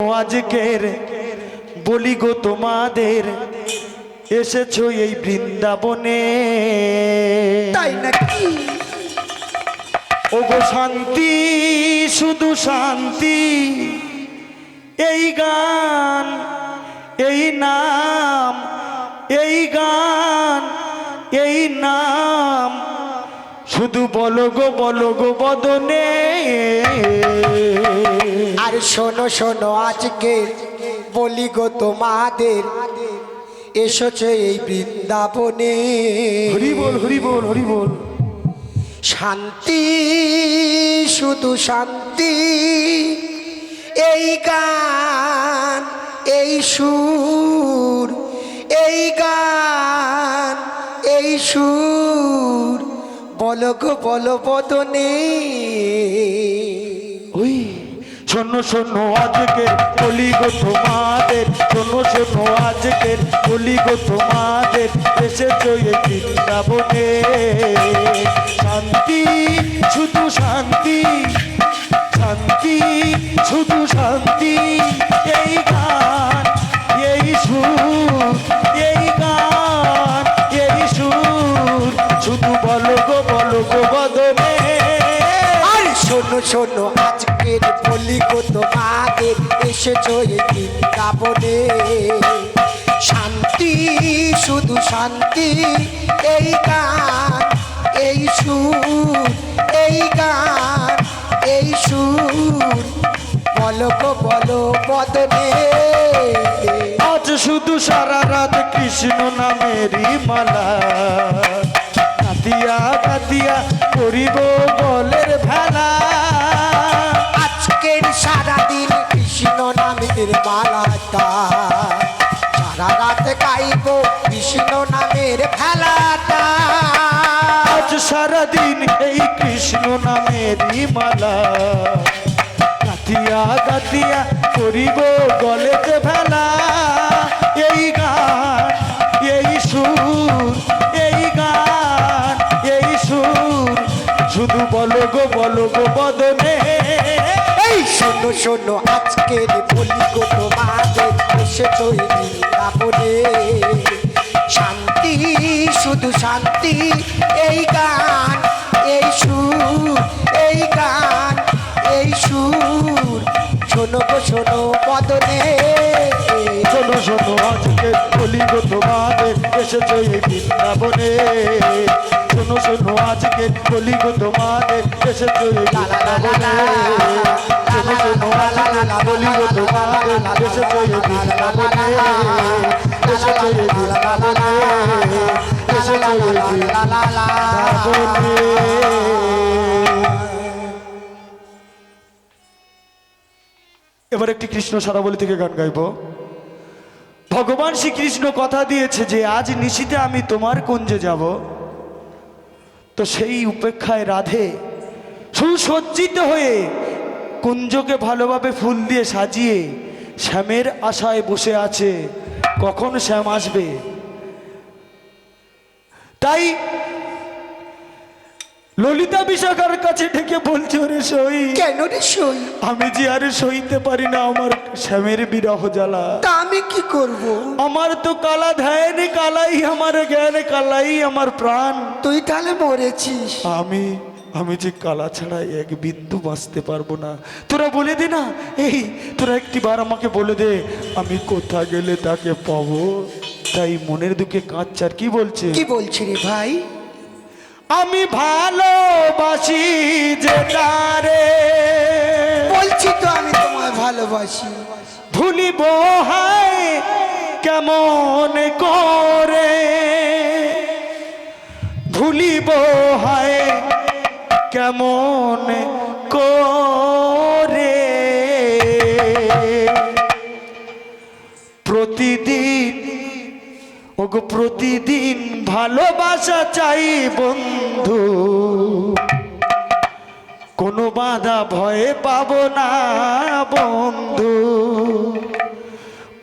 আজকের বলি গো তোমাদের এসেছ এই বৃন্দাবনে। তাই নাকি? ও শান্তি শুধু শান্তি এই গান এই নাম এই গান এই নাম শুধু বলো গো বলো গো বদনে। আর শোনো শোনো আজকে বলি গো তোমাদের এসেছে এই বৃন্দাবনে। হরি বল হরি বল হরি বল। শান্তি শুধু শান্তি এই গান এই সুর এই গান এই সুর। বলো পল বদনে ওই, শোনো শোনো, আজকের বলি গো তোমাদের। শোনো শোনো, আজকের বলি গো তোমাদের। এসেছ এই বৃন্দাবনে। গো বলো বদনে আজ শুধু সারা রাত কৃষ্ণ নামেরই মালা। কাতিয়া কাতিয়া করিব বলের ভেলা। আজকের সারাদিন কৃষ্ণ নামের মালাটা। সারা রাত গাইব কৃষ্ণ নামের ভেলাটা। আজ সারাদিন এই কৃষ্ণ নামেরই মালা। কাতিয়া কাতিয়া করিব গলেতে ভেলা। এই গান, এই সুর, এই গান, এই সুর। শুধু বলো গো বলো গো বদনে। এই শোনো শোনো, আজকের বলি গো তোমাদের এসেছ এই বৃন্দাবনে শান্তি, শুধু শান্তি, এই গান, এই সুর, এই গান, এই সুর। শোনো গো শোনো বদনে শোনো শোনো আজকে বলি গো তোমাদের এসেছ এই বৃন্দাবনে শোনো শোনো আজকে বলি গো তোমাদের এসেছ এই বৃন্দাবনে শোনো শোনো আজকে বলি গো তোমাদের এসেছ এই বৃন্দাবনে এসেছ এই বৃন্দাবনে এসেছ এই বৃন্দাবনে এবার একটি কৃষ্ণ সারাবলি থেকে গান গাইবো। ভগবান শ্রীকৃষ্ণ কথা দিয়েছে যে, আজ নিশিতে আমি তোমার কুঞ্জে যাব। তো সেই উপেক্ষায় রাধে সুসজ্জিত হয়ে কুঞ্জকে ভালোভাবে ফুল দিয়ে সাজিয়ে শ্যামের আশায় বসে আছে। কখন শ্যাম আসবে? তাই ললিতা বিশাখার কাছে ডেকে বলছে রে সই কেন রে সই? আমি যে আরে সইতে পারি না আমার শ্যামের বিরহ জ্বালা। তা আমি কি করব? আমার তো কালা ধ্যান কালাই আমার জ্ঞান কালাই আমার প্রাণ। তুই তাহলে মরেছিস। আমি আমি যে কালা ছাড়া এক বিন্দু বাঁচতে পারব না। তোরা বলে দে না এই তোরা একটি বার আমাকে বলে দে আমি কোথা গেলে তাকে পাবো? তাই মনের দুঃখে কাঁচার কি বলছে? কি বলছি রে ভাই? আমি ভালোবাসি যে তারে। বলছি তো আমি তোমায় ভালোবাসি। ভুলিব হায় কেমন করে। ভুলিব হায় কেমন করে। প্রতিদিন ওগো প্রতিদিন ভালোবাসা চাই বন্ধু কোনো বাধা ভয়ে পাবো না বন্ধু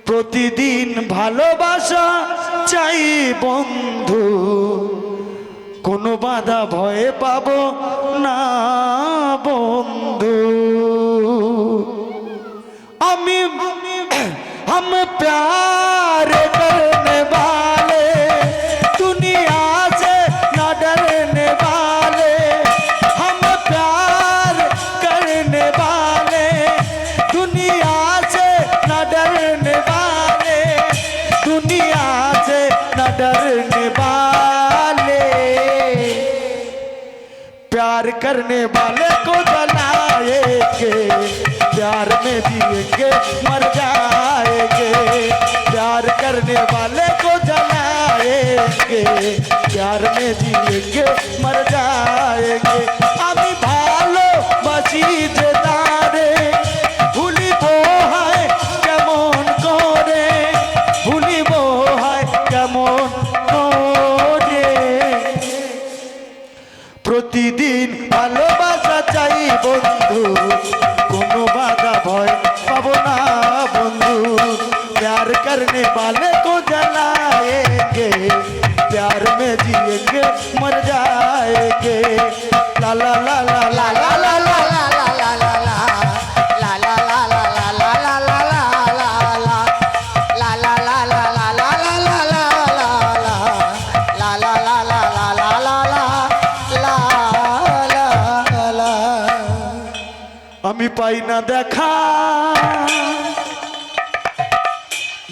প্রতিদিন ভালোবাসা চাই বন্ধু কোনো বাধা ভয়ে পাবো না বন্ধু আমি हम प्यार करने वाले को जलाएँगे, प्यार में जिएँगे, मर जाएँगे। प्यार करने वाले को जलाएँगे, प्यार में जिएँगे, मर जाएँगे। अभी भालो बची পাই না দেখা।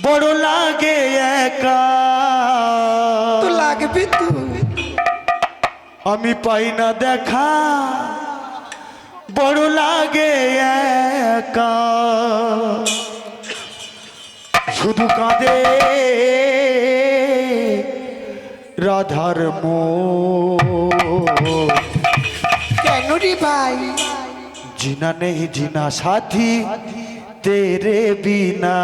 বড় লাগে একা। তো লাগবে তো। আমি পাই না দেখা। বড় লাগে একা। শুধু কাঁদে রাধার মো কেন রে ভাই? जीना नहीं जीना साथी तेरे বিনা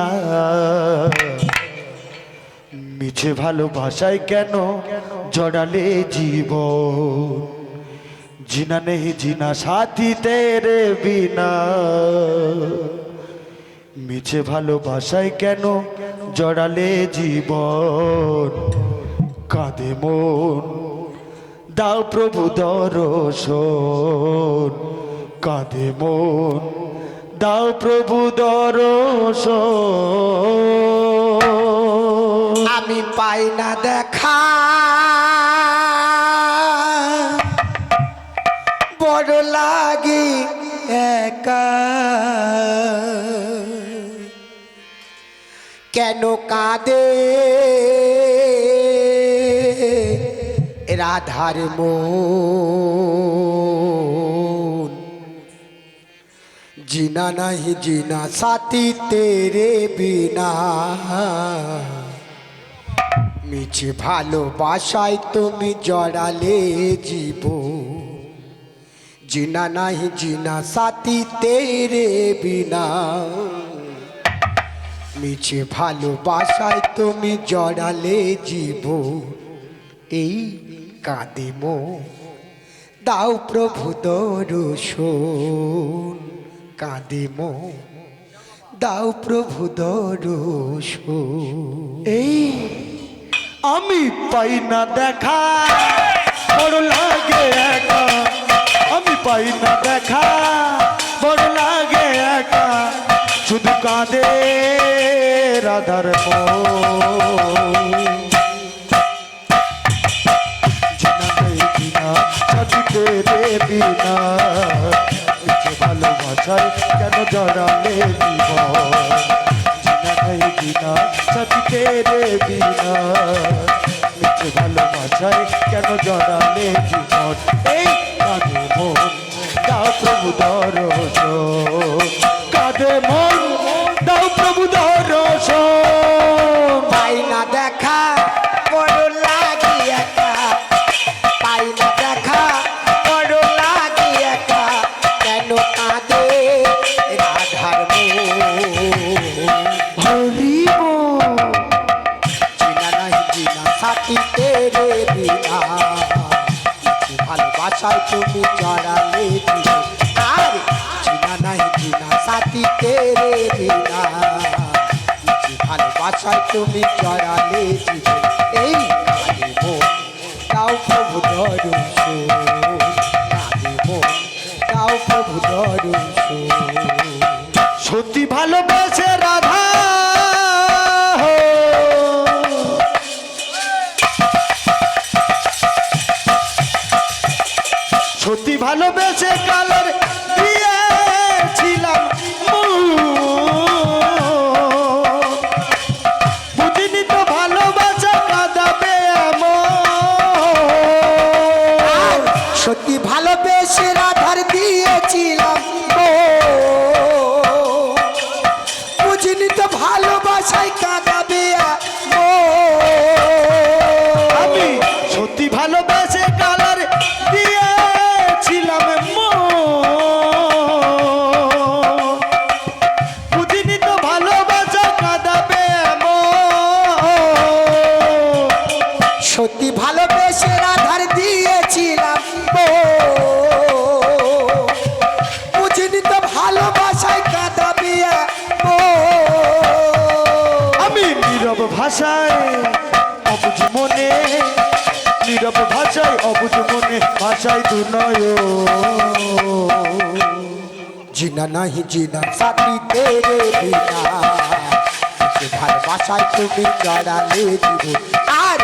মিছে ভালোবাসায় কেন জড়ালে জীব জিনা নেই জিনা সাথী তেরে বিনা মিছে ভালোবাসায় কেন জড়ালে জীবন কাঁদে মন দাও প্রভু দর্শন কাঁদে মন। দাও প্রভু দর্শন। আমি পাই না দেখা। বড় লাগে একা। কেন কাঁদে? রাধার মন। जीना नहीं जीना साथी तेरे बिना মিছে ভালোবাসায় তুমি জড়ালে জীব জিনা নাহি জিনা সাথী তেরে বিনা মিছে ভালোবাসায় তুমি জড়ালে জীব এই কাঁদিমো দাও প্রভু দর্শন কাঁদিমো। দাও প্রভু দর্শন এই আমি পাই না দেখা, বড় লাগে একা। আমি পাই না দেখা, বড় লাগে একা। শুধু কাঁদে রাধার বিনা। মাথায় কেন জড়ালে জীবন? বিনা ছাতিতে রে বিনা। মিছে ভালোবাসায় কেন জড়ালে জীবন? এই কানে মন যা প্রভু দর তুমি চড়ালে দিলে। আর চিনা নাই চিনা সাথী তেরে বিনা ভালোবাসায় তুমি চড়ালে দিলে। এই তাও ভাষায় অবুঝ মনে, নীরব ভাষায় অবুঝ মনে, ভাষায় দু নয় জিনা নাহি জিনা সাথী তেরে বিনা। যে ভালোবাসায় তুমি জড়ালে দিব আর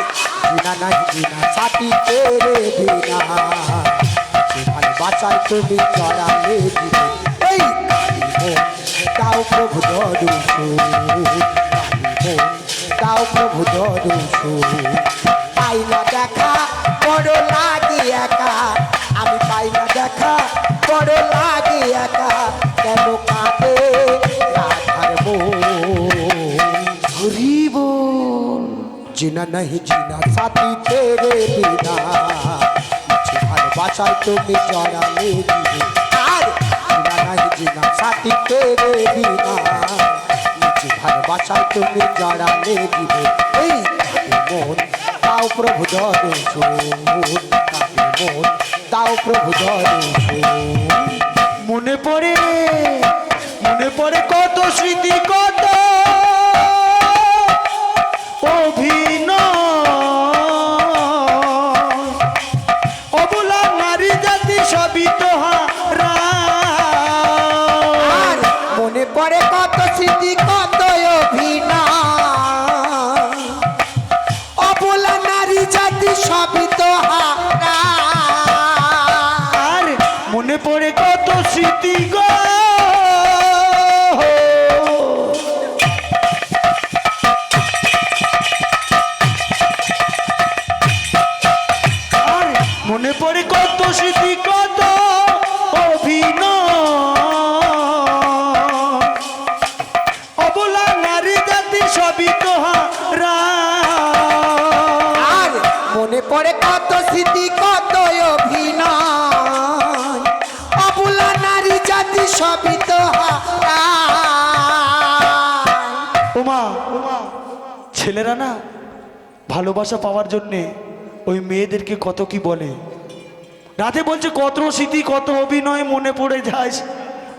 জিনা নাহি জিনা সাথী তেরে বিনা। যে ভালোবাসায় তুমি জড়ালে দিব এই কালী মন তাও প্রভু দরুসু কালী মন দাও প্রভু দরুসু পাইলা দেখা, বড় লাগি একা। আমি পাইলা দেখা, বড় লাগি একা। কেন কাঁদে জিনা নাহি জিনা সাথি তেরে বিনা। ভালোবাসায় তুমি জড়ালে আর জিনা নাহি জিনা সাথি তেরে বিনা। ভালোবাসায় তুমি জড়ালে দিবে এই মন। তাও প্রভু ধরে মন। তাও প্রভু ধরে মনে পড়ে মনে পড়ে কত স্মৃতি, কত অভিনয়। স্মৃতি গো। ছেলেরা না ভালোবাসা পাওয়ার জন্যে ওই মেয়েদেরকে কত কি বলে? রাতে বলছে, কত স্মৃতি, কত অভিনয় মনে পড়ে যাস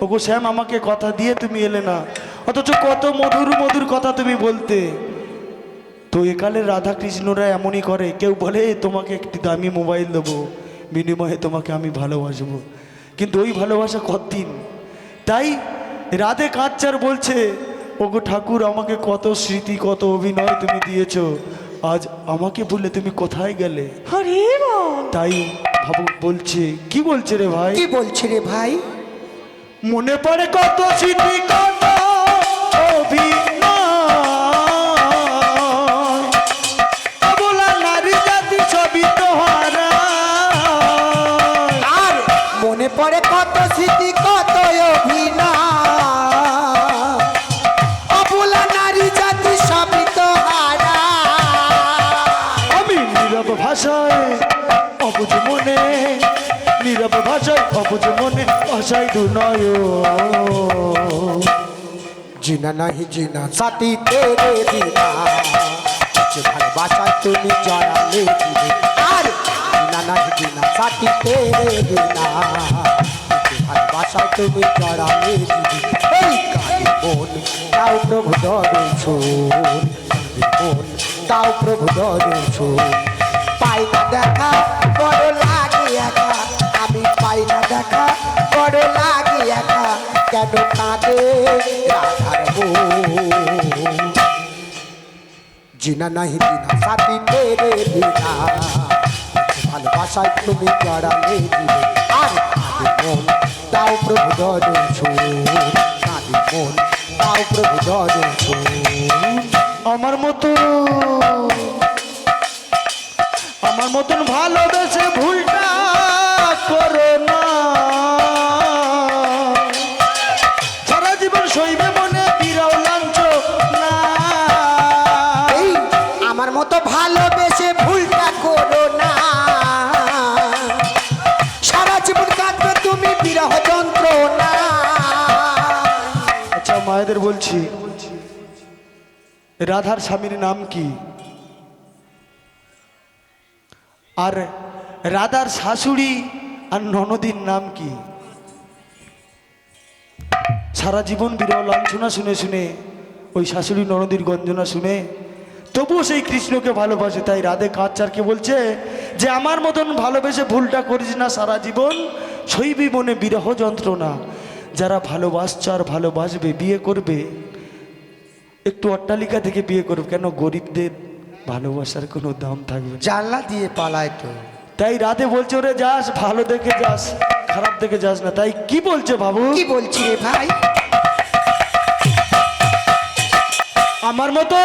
ওগো শ্যাম, আমাকে কথা দিয়ে তুমি এলে না। অথচ কত মধুর মধুর কথা তুমি বলতে। তো একালের রাধা কৃষ্ণরা এমনই করে, কেউ বলে, তোমাকে একটি দামি মোবাইল দেবো, বিনিময়ে তোমাকে আমি ভালোবাসবো। কিন্তু ওই ভালোবাসা কতদিন? তাই রাধে কাঁচার বলছে ওগো ঠাকুর আমাকে কত স্মৃতি কত অভিনয় তুমি দিয়েছ। আজ আমাকে বললে তুমি কোথায় গেলে? তাই ভাবু বলছে কি বলছে রে ভাই? কি বলছে রে ভাই? মনে পড়ে কত স্মৃতি কত অভিনয় ভাষায় অবুঝ মনে, নীরব ভাষায় অবুঝ মনে ভাষায় দু নয় জিনা নাহি জিনা, সাথী তেরে বিনা যে ভালোবাসায় তুমি জড়ালে দিবে আর জিনা নাহি জিনা, সাথী তেরে বিনা যে ভালোবাসায় তুমি জড়ালে দিবে এই কালী মন, তাও প্রভু দর্শন কালী মন তাও প্রভু দর্শন পাই না দেখা, বড় লাগে একা। আমি পাই না দেখা, বড় লাগে একা। কেন কাঁদে রাধার জিনা নাহি জিনা সাথী তেরে বিনা। ভালোবাসায় তুমি জড়ালে দিবে আর কাঁদে মন। তাও প্রভু দর্শন কাঁদে মন, তাও প্রভু দর্শন আমার মতো আমার মতন ভালোবেসে ভুলটা করো না। সারা জীবন সইবে মনে বিরাও লাঞ্চ না আমার মতো ভালোবেসে ভুলটা করো না। সারা জীবন কাঁদবে তুমি বিরহ যন্ত্র না আচ্ছা মায়েদের বলছি রাধার স্বামীর নাম কি? আর রাধার শাশুড়ি আর ননদীর নাম কি? সারা জীবন বিরহ লাঞ্ছনা শুনে শুনে, ওই শাশুড়ি ননদীর গঞ্জনা শুনে, তবুও সেই কৃষ্ণকে ভালোবাসে, তাই রাধে কাঁচারকে বলছে যে, আমার মতন ভালোবেসে ভুলটা করিস না সারা জীবন, শৈবী মনে বিরহ যন্ত্রণা। যারা ভালোবাসছে আর ভালোবাসবে, বিয়ে করবে, একটু অট্টালিকা থেকে বিয়ে করবে। কেন গরিবদের ভালোবাসার কোনো দাম থাকবে না। জানলা দিয়ে পালায় তো। তাই রাতে বলছে ওরে যাস ভালো দেখে যাস খারাপ দেখে যাস না। তাই কি বলছে বাবু? কি বলছি রে ভাই? আমার মতো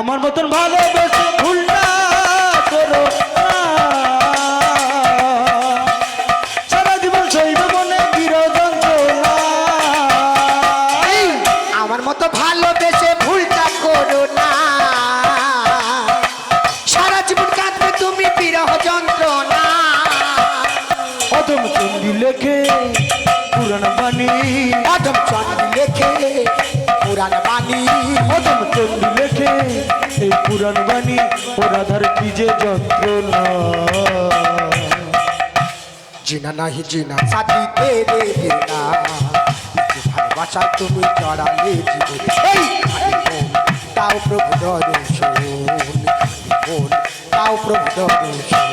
আমার মতন ভালোবেসে ভুলটা করো। এই পুরাণ বাণী, ও রাধার কি যে যন্ত্রণা। জিনা নাহি জিনা সাথী তেরে বিনা যে ভালোবাসা তুমি চড়ালে জীবনে। তাও প্রভু দর্শন তাও প্রভু দর্শন।